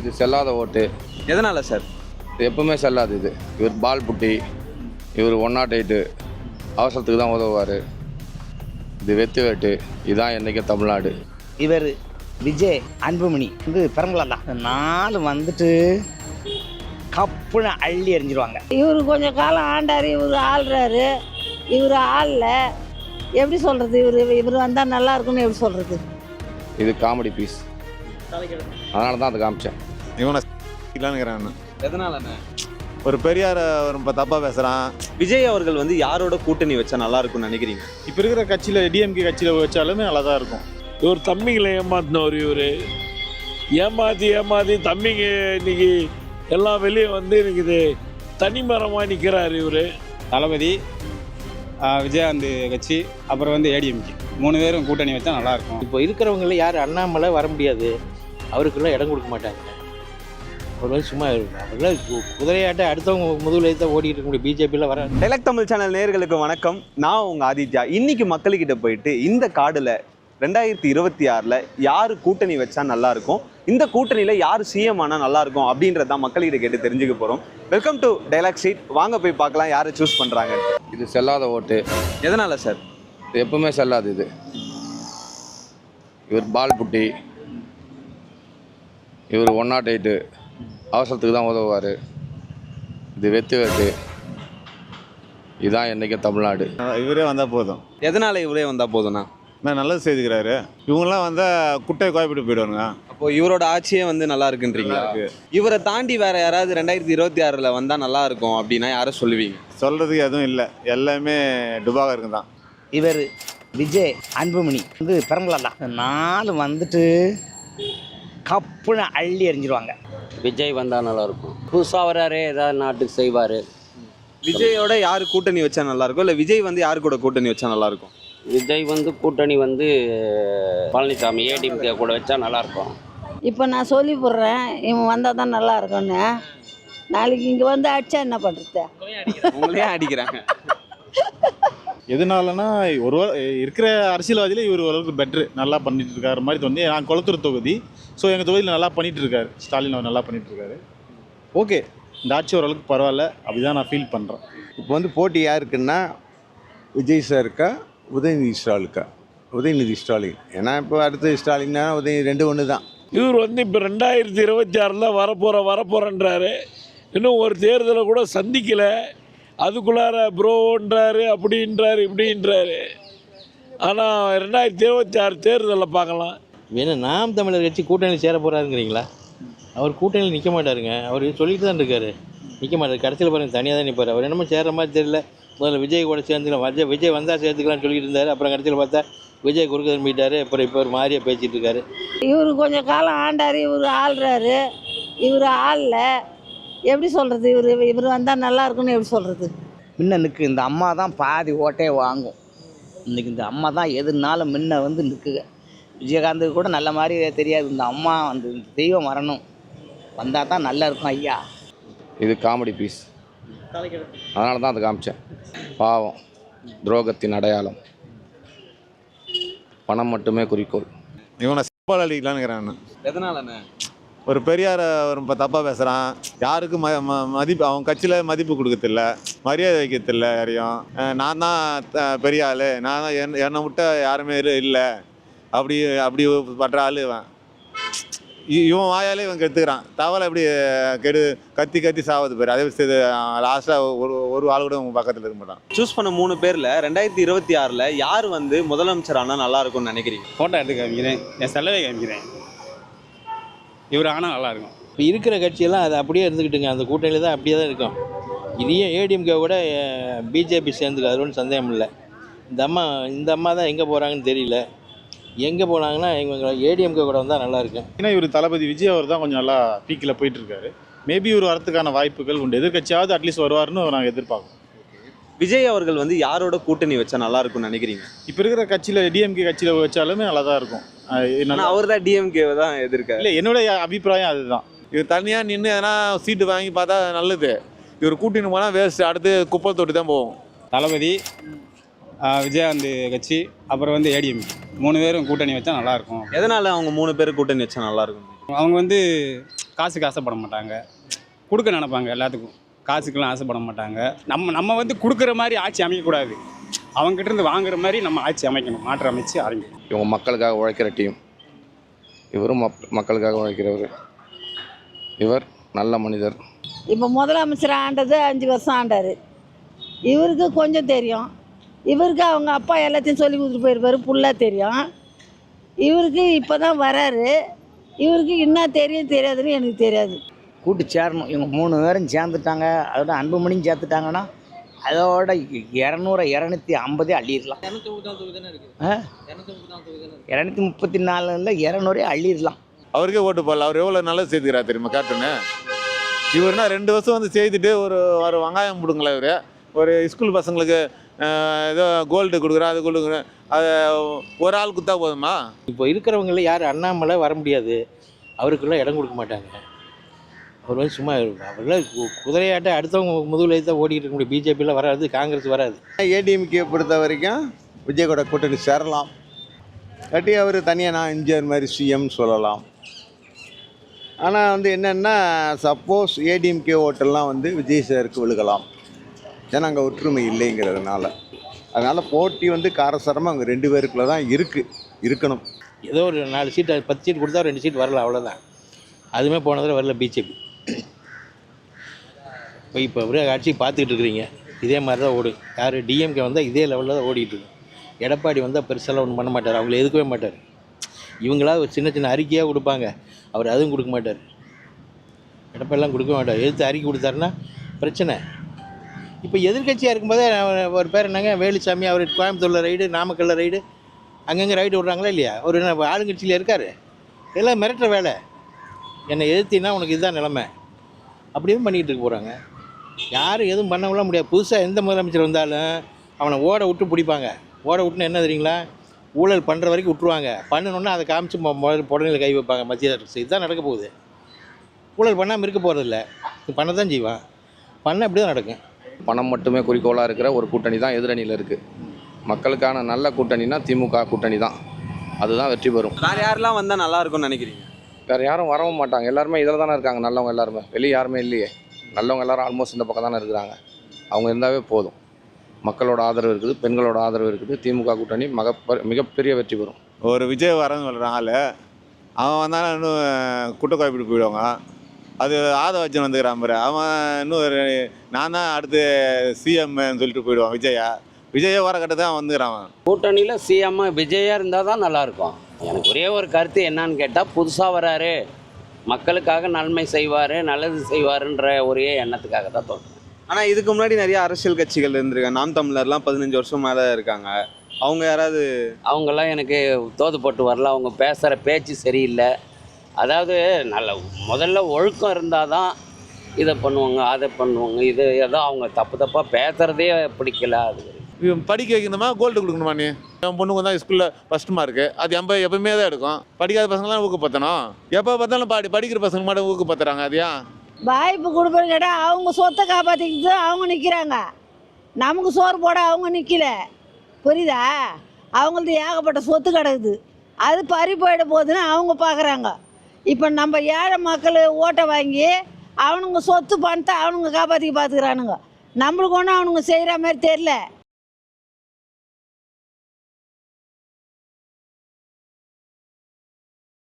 இது செல்லாத ஓட்டு. எதனால சார்? இது எப்பவுமே செல்லாது இது. இவர் பால் புட்டி இவர் ஒன் நாட் எயிட்டு அவசரத்துக்கு தான் உதவுவார். இது வெத்து வேட்டு இதுதான் என்றைக்கு தமிழ்நாடு. இவர் விஜய் அன்புமணி வந்து பெரம்பலாம் தான். நாலு வந்துட்டு கப்புன்னு அள்ளி எறிஞ்சிருவாங்க. இவர் கொஞ்ச காலம் ஆண்டார் இவர் ஆள்றாரு. இவர் ஆளல எப்படி சொல்கிறது இவர் இவர் வந்தால் நல்லா இருக்கும்னு எப்படி சொல்கிறது இது காமெடி பீஸ் அதனால தான் அதை காமிச்சேன். இவனை இல்லைங்கிறான் எதனாலண்ணே? ஒரு பெரியார ஒரு இப்போ தப்பாக பேசுகிறான் விஜய் அவர்கள் வந்து யாரோட கூட்டணி வச்சா நல்லா இருக்கும்னு நினைக்கிறீங்க? இப்போ இருக்கிற கட்சியில் டிஎம்கே கட்சியில் வச்சாலுமே நல்லா தான் இருக்கும். இவர் தம்பிங்களை ஏமாத்தினவர் இவர். ஏமாற்றி ஏமாற்றி தம்பிங்க இன்னைக்கு எல்லாம் வெளியே வந்து இன்னைக்கு இது தனிமரமாக நிற்கிறார் இவர். தளபதி விஜயகாந்த் கட்சி அப்புறம் வந்து ஏடிஎம்கே மூணு பேரும் கூட்டணி வச்சா நல்லா இருக்கும். இப்போ இருக்கிறவங்கள யார் அண்ணாமலை வர முடியாது. அவருக்கெல்லாம் இடம் கொடுக்க மாட்டாங்க. அவர் வந்து சும்மா அவர்கள குதிரையாட்ட அடுத்தவங்க முதுகில் தான் ஓடிட்டு இருக்க முடியும் பிஜேபியில் வர டெலக் தமிழ் சேனல் நேயர்களுக்கு வணக்கம். நான் உங்க ஆதித்யா. இன்னைக்கு மக்கள்கிட்ட போயிட்டு இந்த காடுல ரெண்டாயிரத்தி இருபத்தி ஆறில் யார் கூட்டணி வச்சா நல்லா இருக்கும்? இந்த கூட்டணியில் யார் சிஎம் ஆனால் நல்லா இருக்கும் அப்படின்றத தான் மக்கள்கிட்ட கேட்டு தெரிஞ்சுக்க போகிறோம் வெல்கம் டு டைலாக் சீட் வாங்க போய் பார்க்கலாம் யாரை சூஸ் பண்ணுறாங்க இது செல்லாத ஓட்டு. எதனால சார் இது எப்பவுமே செல்லாது இது. இவர் பால் புட்டி. இவர் ஒன் நாட் எயிட்டு அவசரத்துக்கு தான் உதவுவார். இது வெத்து வேட்டு இதுதான் என்றைக்கு தமிழ்நாடு. இவரே வந்தால் போதும். எதனால இவரே வந்தால் போதும்னா? நான் நல்லது செய்துக்கிறாரு. இவங்கெல்லாம் வந்தால் குட்டையை கோயப்பிட்டு போயிடுவானுங்க. அப்போ இவரோட ஆட்சியே வந்து நல்லா இருக்குன்றீங்களா? இவரை தாண்டி வேற யாராவது ரெண்டாயிரத்தி இருபத்தி ஆறில் வந்தால் நல்லா இருக்கும் அப்படின்னா யாரை சொல்லுவீங்க? சொல்கிறதுக்கு எதுவும் இல்லை. எல்லாமே டுபாகருக்கு தான். இவர் விஜய் அன்புமணி வந்து பெரம்பலாம் தான். நாலு வந்துட்டு கப்புன்னு அள்ளி எறிஞ்சிருவாங்க. விஜய் வந்தால் நல்லாயிருக்கும். புதுசாக வராரு ஏதாவது நாட்டுக்கு செய்வார். விஜயோட யாரு கூட்டணி வச்சா நல்லா இருக்கும் இல்லை விஜய் வந்து யாரு கூட கூட்டணி வச்சா நல்லா இருக்கும் விஜய் வந்து கூட்டணி வந்து பழனிசாமி ஏடிஎம்கே கூட வச்சா நல்லாயிருக்கும். இப்போ நான் சொல்லி போடுறேன் இவன் வந்தால் தான் நல்லா இருக்கும்னு நாளைக்கு இங்கே வந்து அடிச்சா என்ன பண்ணுறது உங்களே அடிக்கிறாங்க. எதனாலனா ஒரு இருக்கிற அரசியல்வாதியில இவர் ஓரளவுக்கு பெட்ரு நல்லா பண்ணிட்டு இருக்காரு மாதிரி தோணுது. நான் குளத்தூர் தொகுதி. ஸோ எங்கள் தொகுதியில் நல்லா பண்ணிட்டு இருக்காரு ஸ்டாலின் அவர் நல்லா பண்ணிட்டு இருக்காரு ஓகே இந்த ஆட்சி ஓரளவுக்கு பரவாயில்ல. அப்படிதான் நான் ஃபீல் பண்ணுறேன் இப்போ வந்து போட்டி யாருக்குன்னா விஜய் சார் இருக்கா உதயநிதி ஸ்டாலினுக்கா உதயநிதி ஸ்டாலின். ஏன்னா இப்போ அடுத்து ஸ்டாலின்னா உதயநிதி ரெண்டு ஒன்று தான். இவர் வந்து இப்போ ரெண்டாயிரத்தி இருபத்தி ஆறில் வரப்போகிற வரப்போகிறன்றாரு இன்னும் ஒரு தேர்தலை கூட சந்திக்கலை. அதுக்குள்ளார ப்ரோன்றாரு அப்படின்றாரு இப்படின்றாரு ஆனால் ரெண்டாயிரத்தி இருபத்தி ஆறு தேர்தலில் பார்க்கலாம். வேணா நாம் தமிழர் கட்சி கூட்டணி சேர போகிறாருங்கிறீங்களா அவர் கூட்டணியில் நிற்க மாட்டாருங்க. அவர் சொல்லிட்டு தான் இருக்காரு. நிற்க மாட்டார். கடைசியில் பாருங்க தனியாக தான் நிற்பார் அவர் என்னமோ சேர்ற மாதிரி தெரியல. முதல்ல விஜய் கூட சேர்ந்துக்கலாம். விஜய் விஜய் வந்தால் சேர்த்துக்கலாம்னு சொல்லிட்டு இருந்தார். அப்புறம் கடைசியில் பார்த்தா விஜய் குறுக்க திரும்பிட்டாரு. அப்புறம் இப்போ ஒரு மாதிரியாக பேசிட்டு இருக்காரு. இவர் கொஞ்ச காலம் ஆண்டார். இவர் ஆள்றாரு. இவர் ஆளல. எப்படி சொல்கிறது இவர் இவர் வந்தால் நல்லா இருக்கும்னு எப்படி சொல்கிறது முன்ன நிற்கு இந்த அம்மா தான் பாதி ஓட்டே வாங்கும். இன்னைக்கு இந்த அம்மா தான் எதுனாலும் முன்ன வந்து நிற்குங்க விஜயகாந்த் கூட நல்ல மாதிரி தெரியாது. இந்த அம்மா வந்து இந்த தெய்வம் வரணும். வந்தால் தான் நல்லா இருக்கும் ஐயா. இது காமெடி பீஸ் அதனால தான் அதை காமிச்சேன். பாவம். துரோகத்தின் அடையாளம். பணம் மட்டுமே குறிக்கோள். இவனை சிப்பால் அடிக்கலான்னுங்கிறான் எதனாலண்ணே? ஒரு பெரியார ஒரு இப்போ தப்பாக பேசுகிறான் யாருக்கும் ம ம- மதிப்பு அவன் கட்சியில் மதிப்பு கொடுக்கறதில்ல மரியாதை வைக்கிறதில்ல யாரையும். நான் தான் பெரிய ஆள். நான் தான் என் என்னை விட்ட யாருமே இல்லை. அப்படி அப்படி பண்ற ஆள் இவன். இவன் வாயாலே இவன் கெடுத்துக்கிறான். தவளை எப்படி கெடு கத்தி கத்தி சாவது பேர். அதே லாஸ்ட்டாக ஒரு ஒரு ஆள் கூட உங்கள் பக்கத்தில் இருக்க மாட்டான். சூஸ் பண்ண மூணு பேர்ல ரெண்டாயிரத்தி இருபத்தி ஆறுல யார் வந்து முதலமைச்சர் ஆனா நல்லா இருக்கும்னு நினைக்கிறீங்க? ஃபோட்டோ எடுத்து காமிக்கிறேன். என் செலவை காமிக்கிறேன். இவர் ஆனால் நல்லா இருக்கும். இப்போ இருக்கிற கட்சியெல்லாம் அது அப்படியே இருந்துக்கிட்டுங்க அந்த கூட்டணியில் தான் அப்படியே தான் இருக்கும். இதையும் ஏடிஎம்கே கூட பிஜேபி சேர்ந்துக்கு அது ஒன்றும் சந்தேகம் இல்லை. இந்த அம்மா இந்த அம்மா தான் எங்கே போகிறாங்கன்னு தெரியல. எங்கே போனாங்கன்னா இவங்க ஏடிஎம்கே கூட வந்தால் நல்லாயிருக்கும் ஏன்னா இவர் தளபதி விஜய் அவர் தான் கொஞ்சம் நல்லா பீக்கில் போயிட்டு இருக்காரு. மேபி இவர் வரதுக்கான வாய்ப்புகள் உண்டு. எதிர்க்கட்சியாவது அட்லீஸ்ட் வருவார்னு நாங்கள் எதிர்பார்க்கோம் விஜய் அவர்கள் வந்து யாரோட கூட்டணி வச்சா நல்லா இருக்கும்னு நினைக்கிறீங்க? இப்போ இருக்கிற கட்சியில் டிஎம்கே கட்சியில் வச்சாலுமே நல்லா தான் இருக்கும் அவர் தான் டிஎம்கேவை தான் எதிர்க்காரு. இல்லை என்னுடைய அபிப்பிராயம் அதுதான். இவர் தனியாக நின்று எதனா சீட்டு வாங்கி பார்த்தா நல்லது. இவர் கூட்டின்னு போனால் வேஸ்ட் அடுத்து குப்பை தொட்டி தான் போகும். தளபதி விஜயகாந்த் கட்சி அப்புறம் வந்து ஏடிஎம்கே மூணு பேரும் கூட்டணி வச்சா நல்லா இருக்கும். எதனால அவங்க மூணு பேர் கூட்டணி வச்சா நல்லா இருக்கும்? அவங்க வந்து காசுக்கு ஆசைப்பட மாட்டாங்க. கொடுக்க நினைப்பாங்க எல்லாத்துக்கும். காசுக்கெல்லாம் ஆசைப்பட மாட்டாங்க. நம்ம நம்ம வந்து கொடுக்குற மாதிரி ஆட்சி அமைக்கக்கூடாது. அவங்ககிட்ட இருந்து வாங்குற மாதிரி நம்ம ஆட்சி அமைக்கணும். மாற்று அமைச்சு ஆரம்பிக்கணும். இவங்க மக்களுக்காக உழைக்கிற டீம் இவரும் மக் மக்களுக்காக உழைக்கிறவர். இவர் நல்ல மனிதர். இப்போ முதலமைச்சர் ஆண்டது அஞ்சு வருஷம் ஆண்டார். இவருக்கு கொஞ்சம் தெரியும். இவருக்கு அவங்க அப்பா எல்லாத்தையும் சொல்லி கொடுத்துட்டு போயிருப்பாரு. ஃபுல்லாக தெரியும். இவருக்கு இப்போ தான் வராரு. இவருக்கு என்ன தெரியும் தெரியாதுன்னு எனக்கு தெரியாது. கூட்டு சேரணும். இவங்க மூணு பேரும் சேர்ந்துட்டாங்க. அதோட அன்புமணியும் சேர்த்துட்டாங்கன்னா அதோட இரநூறு இரநூத்தி ஐம்பதே அள்ளிடலாம். இரநூத்தி முப்பத்தி நாலுல இரநூறே அள்ளிடலாம். அவருக்கே ஓட்டு போடல. அவர் எவ்வளோ நல்லது செய்துக்கிறார் தெரியுமா? கேட்டுன்னு இவர்னா ரெண்டு வருஷம் வந்து செய்துட்டு ஒரு ஒரு வெங்காயம் பிடுங்களேன் இவர். ஒரு ஸ்கூல் பசங்களுக்கு ஏதோ கோல்டு கொடுக்குறேன் அது கொடுக்குறேன். அது ஒரு ஆள் குத்தா போதுமா? இப்போ இருக்கிறவங்கள யார் அண்ணாமலை வர முடியாது. அவருக்குள்ள இடம் கொடுக்க மாட்டாங்க. அவர் வந்து சும்மா அவர்லாம் கு- குதிரையாட்ட அடுத்தவங்க முதுகுல தான் ஓடிட்டு இருக்க முடியும். பிஜேபியில் வராது காங்கிரஸ் வராது. ஏடிஎம்கே பொறுத்த வரைக்கும் விஜய் கூட கூட்டணி சேரலாம். இல்லாட்டி அவர் தனியாக நான் எம்ஜிஆர் மாதிரி சிஎம் சொல்லலாம். ஆனால் வந்து என்னென்னா சப்போஸ் ஏடிஎம்கே ஓட்டெல்லாம் வந்து விஜய் சாருக்கு விழுகலாம். ஏன்னா அங்கே ஒற்றுமை இல்லைங்கிறதுனால. அதனால் போட்டி வந்து காரசாரமாக அவங்க ரெண்டு பேருக்குள்ள தான் இருக்குது இருக்கணும். ஏதோ ஒரு நாலு சீட் பத்து சீட் கொடுத்தா ரெண்டு சீட் வரல அவ்வளோதான் அதுவுமே போன தடவை வரல பிஜேபி இப்போ இப்போ ஒரே ஆட்சி பார்த்துக்கிட்டு இருக்கிறீங்க. இதே மாதிரி தான் ஓடும் யார் டிஎம்கே வந்தால் இதே லெவலில் தான் ஓடிட்டு இருக்கு. எடப்பாடி வந்தால் பெருசெல்லாம் ஒன்றும் பண்ண மாட்டார். அவங்கள எதுக்கவே மாட்டார். இவங்களா ஒரு சின்ன சின்ன அறிக்கையாக கொடுப்பாங்க. அவர் அதுவும் கொடுக்க மாட்டார். எடப்பாடிலாம் கொடுக்க மாட்டார். எதிர்த்து அறிக்கை கொடுத்தாருன்னா பிரச்சனை. இப்போ எதிர்க்கட்சியாக இருக்கும்போதே ஒரு பேர் என்னங்க? வேலுசாமி அவர் கோயம்புத்தூரில் ரைடு நாமக்கல்லில் ரைடு அங்கங்கே ரைடு விட்றாங்களா இல்லையா? ஒரு என்ன ஆளுங்கட்சியில் இருக்கார். எல்லாம் மிரட்டுற வேலை. என்னை எதிர்த்தினா உனக்கு இதுதான் நிலமை. அப்படியும் பண்ணிக்கிட்டு இருக்க போகிறாங்க யாரும் எதுவும் பண்ணவிட முடியாது. புதுசாக எந்த முதலமைச்சர் வந்தாலும் அவனை ஓட விட்டு பிடிப்பாங்க. ஓட விட்டுன்னு என்ன தெரியுங்களா? ஊழல் பண்ணுற வரைக்கும் விட்ருவாங்க பண்ணணுன்னா அதை காமிச்சு மொ- முதல்ல புடனையில் கை வைப்பாங்க. மத்திய அரசு. இதுதான் நடக்க போகுது. ஊழல் பண்ணாமல் இருக்க போகிறதில்ல பண்ண தான் செய்வான். பண்ண இப்படி தான் நடக்கும். பணம் மட்டுமே குறிக்கோளாக இருக்கிற ஒரு கூட்டணி தான் எதிரணியில் இருக்குது மக்களுக்கான நல்ல கூட்டணினா திமுக கூட்டணி தான். அதுதான் வெற்றி பெறும். வேறு யாரெல்லாம் வந்தால் நல்லா இருக்கும்னு நினைக்கிறீங்க? வேறு யாரும் வரவும் மாட்டாங்க. எல்லாருமே இதில் தானே இருக்காங்க. நல்லவங்க எல்லாருமே. வெளியே யாருமே இல்லையே. நல்லவங்க எல்லாரும் ஆல்மோஸ்ட் இந்த பக்கம் தானே இருக்கிறாங்க. அவங்க இருந்தாவே போதும். மக்களோட ஆதரவு இருக்குது பெண்களோட ஆதரவு இருக்குது திமுக கூட்டணி மக மிகப்பெரிய வெற்றி பெறும். ஒரு விஜய் வரன்னு சொல்கிற ஆள். அவன் வந்தாலும் இன்னும் குட்டை குழப்பிட்டு போயிடுவாங்க. அது ஆதவச்சன் வந்துக்கிறான் பாரு. அவன் இன்னும் ஒரு நான் தான் அடுத்து சிஎம்னு சொல்லிட்டு போயிடுவான் விஜயா விஜயே வர கட்ட தான் வந்துக்கிறான் அவன். கூட்டணியில் சிஎம் விஜயா இருந்தால் தான் நல்லாயிருக்கும் எனக்கு ஒரே ஒரு கருத்து என்னன்னு கேட்டால் புதுசாக வராரு. மக்களுக்காக நன்மை செய்வார் நல்லது செய்வாருன்ற ஒரே எண்ணத்துக்காக தான் தோணும். ஆனால் இதுக்கு முன்னாடி நிறைய அரசியல் கட்சிகள் இருந்திருக்காங்க. நாம் தமிழர்லாம் பதினஞ்சு வருஷம் மேலே இருக்காங்க. அவங்க யாராவது அவங்கெல்லாம் எனக்கு தோது போட்டு வரல. அவங்க பேசுகிற பேச்சு சரியில்லை. அதாவது நல்ல முதல்ல ஒழுக்கம் இருந்தால் தான் இதை பண்ணுவாங்க அதை பண்ணுவாங்க. இது ஏதோ அவங்க தப்பு தப்பாக பேசுகிறதே பிடிக்கல அது படிக்க வைக்கணுமா? கோல்டு கொடுக்கணுமா நீ? என் பொண்ணுக்கு தான் ஸ்கூலில் ஃபஸ்ட் மார்க்கு அது எம்ப எப்பவுமே தான் எடுக்கும். படிக்காத பசங்களாம் ஊக்கப்படுத்தணும். எப்போ பார்த்தாலும் பாடி படிக்கிற பசங்க மட்டும் ஊக்கப்படுத்துறாங்க அது வாய்ப்பு கொடுப்பேன்னு கேட்டால் அவங்க சொத்தை காப்பாற்றிக்கிட்டு அவங்க நிற்கிறாங்க நமக்கு சோறு போட அவங்க நிற்கல புரியுதா? அவங்களது ஏகப்பட்ட சொத்து கிடக்குது. அது பறி போயிட போகுதுன்னு அவங்க பார்க்குறாங்க இப்போ நம்ம ஏழை மக்கள் ஓட்டை வாங்கி அவனுங்க சொத்து பணத்தை அவனுங்க காப்பாற்றி பார்த்துக்கிறானுங்க நம்மளுக்கு ஒன்றும் அவனுங்க செய்கிற மாதிரி தெரில